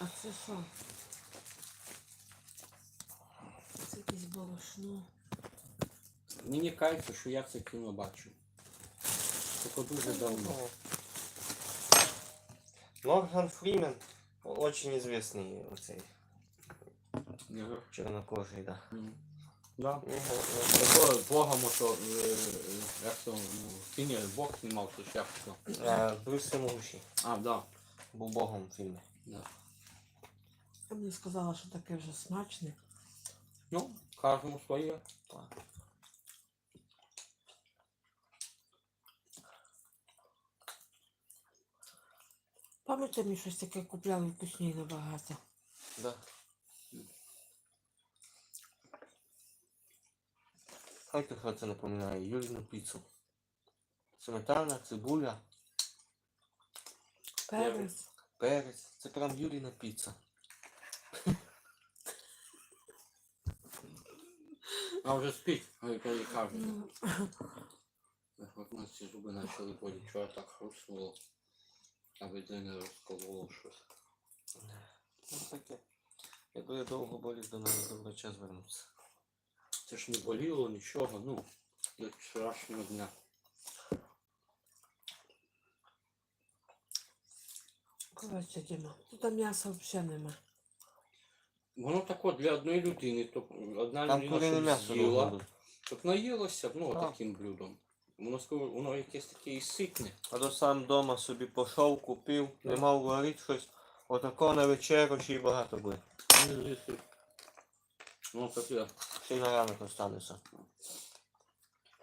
А це що? Це якесь волошно. Мені кайфо, що я це кіно бачив. Тільки дуже давно. Морган Фримен. Очень известный оцей Ага. чернокожий, да. Мгм. Да. Ну, Такого Богом, ото, е, як то, ну, в кіні Бог знімав, то ще хто. е, Брюс Всемогущий. А, да. Був богом в фільмі. да. Я мені сказала, що таке вже смачне. Ну, кожному своє. Так. Пам'ятаєте, мені щось таке купляли вкусні набагато. Да. Знаєте, що це напоминає? Юрину піцу. Сметана, цибуля, Перець. перець. Це прям Юрина піца. А вже спить, а коли кажуть. От у нас ці зуби почали боліти, вчора так хрустнуло. А від не розкололо щось. Ну таке. Я буде довго болів до мене до врача звернутися. Це ж не боліло нічого, ну, до вчорашнього дня. коротше, Діма. Тут м'яса взагалі нема. Воно тако для одної людини, то одна Там людина курине щоб м'ясо з'їла, так наїлося ну, Так. таким блюдом. Воно скоро, воно якесь таке і ситне. А то сам вдома собі пішов, купив, не мав варити щось. Отако на вечеру ще й багато буде. Ну, таке. Ще й на ранок останеться.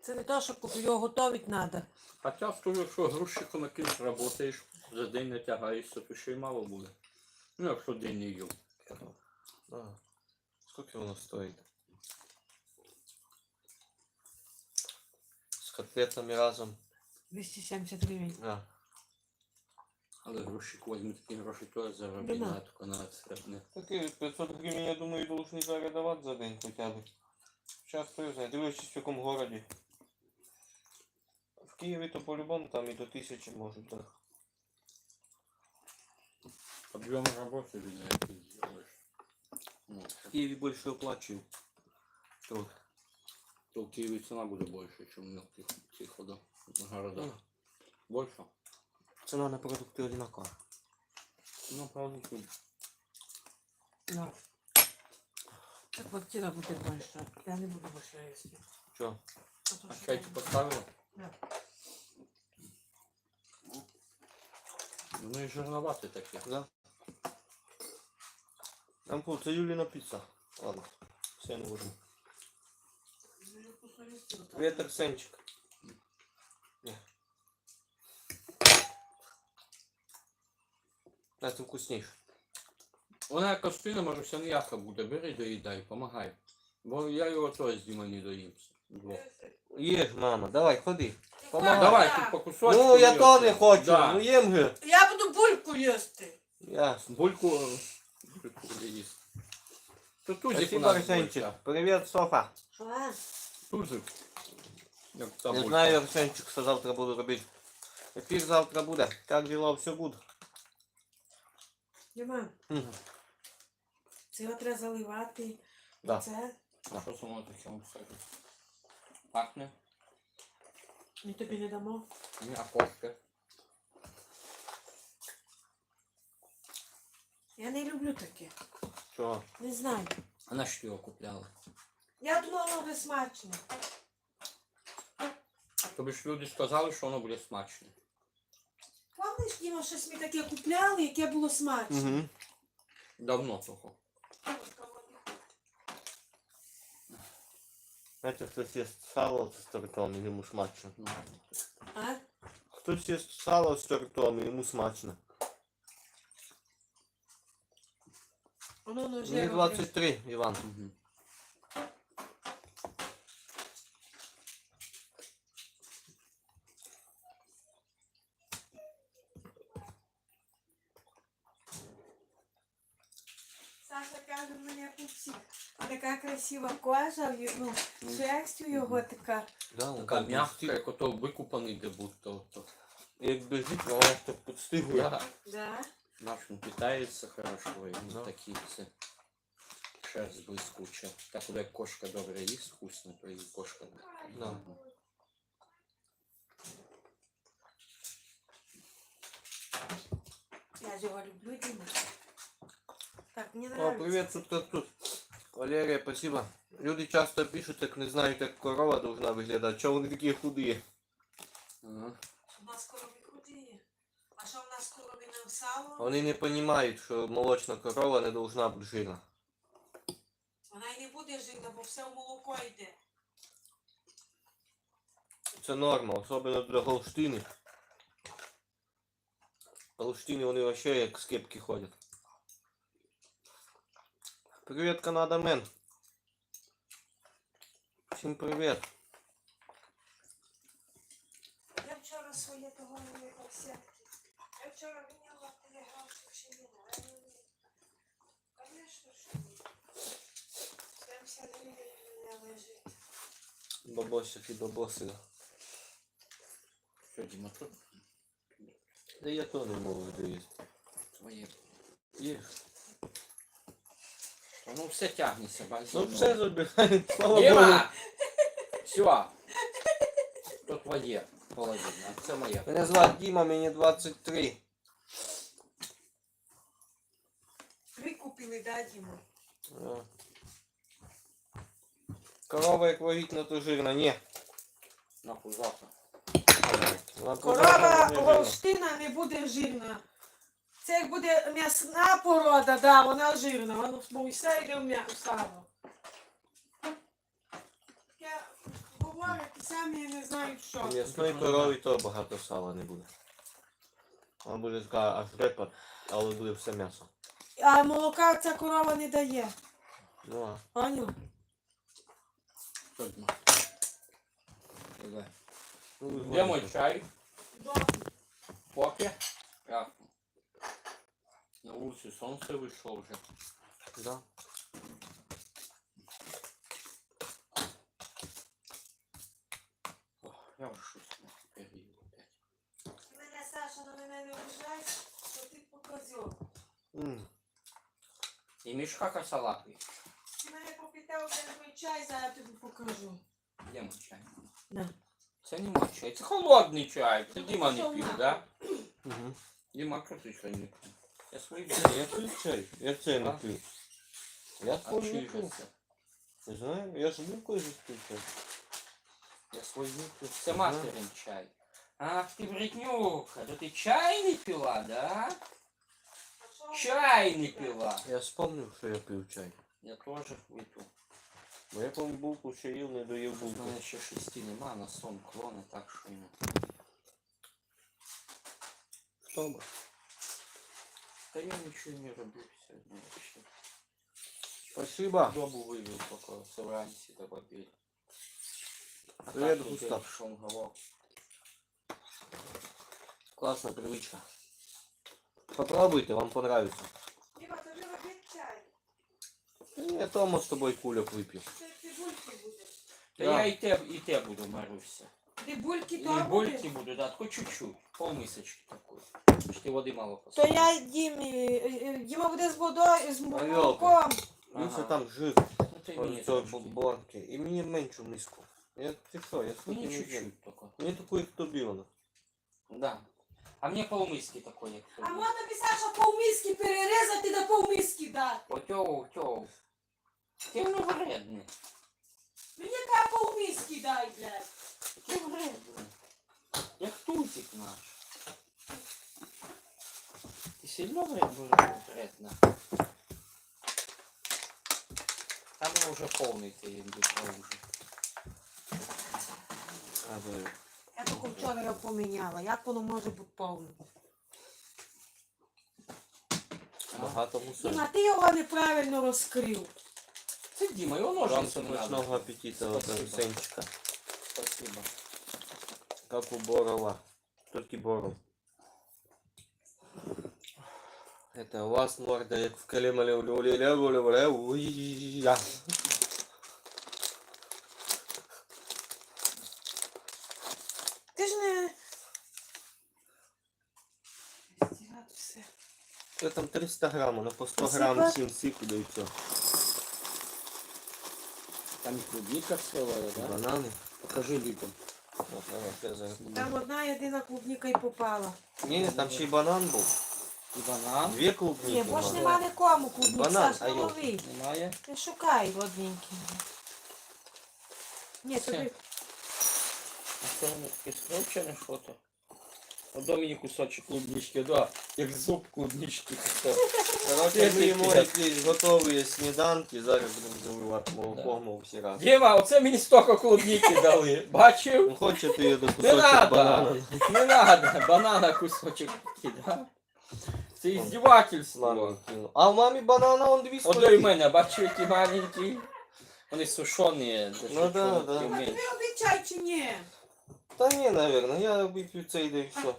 Це не то, що куп- його готувати треба. Хоча скажу, якщо грузчиком якимсь працюєш, за день не тягаєшся, то ще й мало буде. Ну, якщо день не їв. А, скільки воно стоїть? З котлетами разом. 270 гривень. А, Але грузчик возьме такі гроші, то заробить Нема. на тако на це не. такі 500 гривень, я думаю, должны зараз давати за день хоча б. Зараз хто його знає, дивлячись в якому городі. В Києві то по-любому там і до тисячі можуть, так. Объем работы, видно, ты сделаешь. Ну, В Києві більше оплачують. Тут. то в Киеве цена будет больше, чем в мелких этих ходах, городах. Ну. Больше? Ціна на продукти одинакова. Ну, правда, тут Да. Це квартира буде більше. Я не буду більше їсти. Що? А то А що чай там? ты поставила? Да. Ну и жирноватый такие. Да? Там пол, це Юліна піца. Ладно, все не будемо. Ну, я вкусно їсти готова. Привіт, Арсенчик. Ні. А, це вкусніше. Вона як костина, може вся ніяка буде. Бери доїдай, помагай. Бо я його теж з Діма не доїмся. Їж, мама, давай, ходи. Помагай. Давай, тут по кусочку. Ну, я їж. то не хочу, Да. ну їм же. Я буду бульку їсти. Ясно. Бульку, е, бульку буде їсти. То тузик у Спасибо, нас Арсенчик. булька. Привіт, Софа. Що? Тузик. Як та Не булька. знаю, Арсенчик, що завтра буду робити. Ефір завтра буде. Як діла, все буде. Діма, Мгм. це його треба заливати. Да. Це. А що це воно таке вам скаже? Пахне? Ми тобі не дамо. Ні, а кофе? Люблю таке. Що? Не знаю. А на що його купляли? Я думала, воно буде смачне. Тобі ж люди сказали, що воно буде смачне. Пам'ятаєш, Діма, щось ми таке купляли, яке було смачне. Угу. Давно того. Знаєте, хтось їсть сало з тортом, і йому смачно. А? Хтось їсть сало з тортом, і йому смачно. Воно ну, Мені 23, Іван. Саша каже, в мене пупсик. Така красива кожа, ну, шерсть у його така. Да, он Така так м'яка, блистить. як ото викупаний де будто. ото. Як біжить, вона так підстигує. Да. Да? Наш він питається хорошо, і Да. ну. такі це шерсть блискуча. Так коли кошка добре їсть вкусно, то і кошка. Да. Мгм. Я же его люблю, Дима. Так, мне О, нравится. привіт, тут тут тут. Валерія, спасибо. Люди часто пишуть, так не знають, як корова должна виглядати. Чого вони такі худі? Ага. У нас корові худіє. А що в нас корові не сало? Вони не розуміють, що молочна корова не должна бути жирна. Вона й не буде жирна, бо все в молоко йде. Це норма, особливо для голштини. Голштини вони вообще як з кепки ходять. Привіт, Канада Мен. Всім привіт. Я вчора своє того не посятки. Я вчора виняла телеграфчик ще не Конечно, що ні. 70 гривень в мене лежить. Бабосик і бабосика. Що, Діма, тут Да я то не можу доїсти. твоє. Їж. Воно все тягнеться, бачиш? Ну все забирай, слава Богу. Діма! Все. То твоє половина, а це моя. Мене звати Діма, мені 23. Викупили, да, Діма? Да. Корова як вагітна, то жирна. Ні. Нахуй завтра. Вона Корова жирна. голштина не буде жирна. Це як буде м'ясна порода, да, вона жирна. Воно все йде в м'ясо. Я говорять, самі не знають що. М'ясної корови то багато сала не буде. Вона буде така аж репа, але буде все м'ясо. А молока ця корова не дає. Ну а. Поняв? Що, Діма? Давай. Де мой чай? Поки? Так. На вулиці сонце вийшло вже. Да. Ох, я вже щось переїв опять. Мене Саша на мене не обижай, що ти показав. М. І мішка косолапий. Ти мене попитав, де твій чай, зараз я тобі покажу. Де мой чай? Да. Це не мой чай, це холодний чай. Це Діма не пив, да? Мгм. Діма, що ти чай не пив? Я свій Ні, Я пив чай. Я чай не А? пив. Я А свій не чий же пив. це? Не знаю, я ж був колись пив чай. Я свій не пив. Це материн чай. Ах ти бреднюха, то ти чай не пила, да? А що? Чай не пила. Я вспомнив, що я пив чай. Я теж випив. Бо я помню булку ще їв, не доїв У булку. мене ще шести нема, на сон клони, так що ну. Хто би? Та я нічого не робив сьогодні вообще. Спасибо. Добу вивів поки все вранці до обіду. А Привіт, так, Густав. туди шонгово. Класна привичка. Попробуйте, вам понравится. Діма, тобі робить чай. Я Тома з тобою кульок вип'ю. Це цибульки буде. Та Да. я і те, і те буду Маруся. Ти бульки І то бульки буду, да, тако чуть-чуть. Полмисочки такої. Чи ти води мало То я Дімі, е, е, Діма буде з водою, з молоком. Там жир. Ну, ти мені Ось цієї трошки. банки. І мені меншу миску. Я, ти що, я скільки Мені не чуть-чуть тільки. Мені таку, як тобі воно. Да. А мені полмиски такої, як А тобі. можна тобі, Саша, повмиски перерізати на повмиски дати. Отьоу, тьоу. Ти воно вредне. Мені така повмиски дай, блядь. Ти вредне. Як тузик наш. Ти сильно вред- вредна. Там вже повний цей індюк вже. А ви. Я таку вчора його поміняла. Як воно може бути повним? Багато мусору. Діма, ти його неправильно розкрив. Це Діма, його Вам ножниці не смачного аппетита, вот Спасибо. Сенчика. Спасибо. Как у Борова. Тільки Боров. Это у вас морда, як в калимале я. Ти ж не... Стирати все. Це там 300 грам, воно по 100 Посипати? грам всім сипу, і все. Там і клубніка вставала, так? Банани. Покажи давай, я зараз. Там одна єдина клубніка і попала. Ні, там ще й банан був. І банан. Дві клубніки. Ні, бо ж нема нікому клубнік, Банан, Саш, а не йо. лови. Немає? Не шукай одненький. Ні, Все. тобі А це воно підскочене що-то? Ото мені кусочок клубнички, да. Як зуб клубнички. кусок. Короче, ми їмо якісь готові сніданки, зараз будемо заливати молоком у всі раз. Діма, оце мені стільки клубніки дали. Бачив? Ну хочете я до Не кусочок надо. банана. Не надо. Банана кусочок кида. Це Мамі іздівательство. кину. А в мамі банана он дві Ото і в мене, бачив, які маленькі. Вони сушені. Ну да, да. тобі обіцяй чи ні? Та ні, наверное, я вип'ю цей да і все.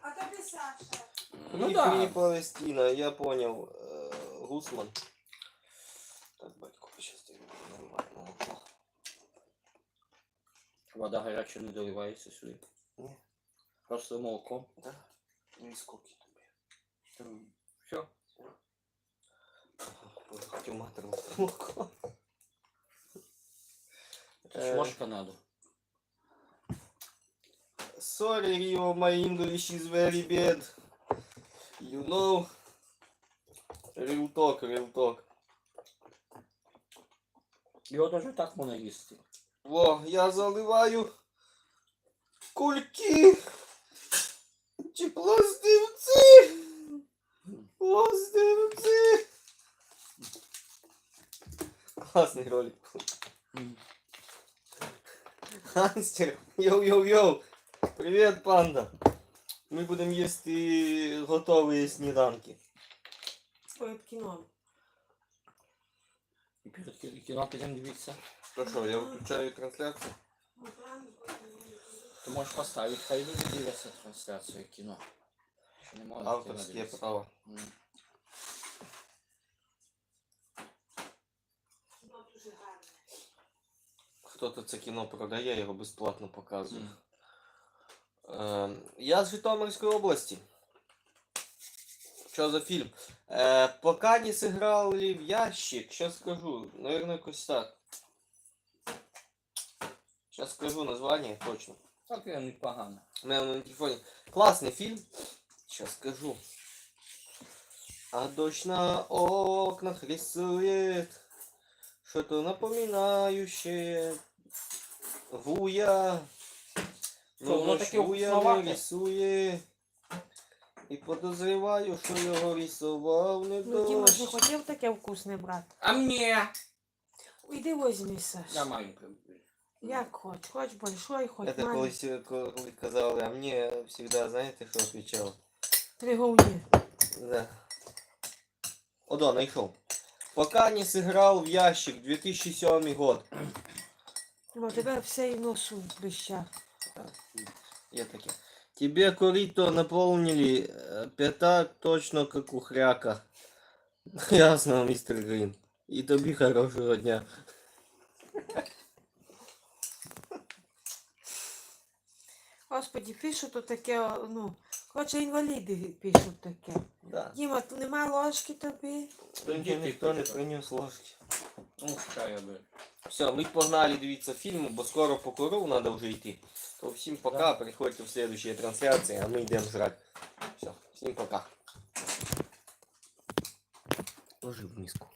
А тобі Саша. Ну Фрі, да. Палестина, я понял. Э, Гусман. Так, батько, сейчас ты молоко. Вода гаряча не доливається сюди. Ні. Просто молоко. Да? Ну і скільки тобі? Все. Хотів матерне молоко. Е. ложка надо. Sorry, Rio, my English is very bad. You know. Real talk, real talk. Його даже так можна їсти. Во, я заливаю кульки. Чи пластивці. Пластивці. Класний ролик. Гангстер, йоу-йоу-йоу. Привіт, панда. Ми будемо їсти готові сніданки. Перед кіном. І перед кі- кіно підемо дивитися. Ну що, я виключаю трансляцію. Ти можеш поставити, хай люди дивляться трансляцію кіно. Не можна Авторське право. Mm. Хто-то це кіно продає, його безплатно показує. М. Е, я з Житомирської області. Що за фільм? Е, пока не сыграли в ящик, сейчас скажу. Наверное, якось так. Сейчас скажу название точно. Так я непогано. У меня на телефоне. Классный фильм. Сейчас скажу. А дождь на окнах рисует что-то напоминающее Вуя. Що, Ну, воно таке вкусновате? рисує. І подозріваю, що його рисував не Ну, Діма дощ. хотів таке вкусне брати. А мені? Іди возьми, Саш. Я маленький. Як хоч, хоч большой, хоч Это маленький. колись е, коли казали, а мені завжди, знаєте, що відповідав? Три говні. Да. О, да, нашел. Пока не сыграл в ящик 2007 год. Ну, тебе все і носу в блищах. Я таки. Тебе корито наполнили э, пятак точно как у хряка. Ясно, мистер Грин. И тобі хорошего дня. Господі, пишуть то таке, о, ну, хоче інваліди пишуть таке. Да. Діма, тут нема ложки тобі? Ніхто ніхто не принес ложки. Ну, чай я би. Все, ми погнали дивитися фільм, бо скоро по кору надо вже йти. То всім пока, приходьте в следующие трансляции, а ми йдемо жрать. Все, всім пока. Ложи в миску.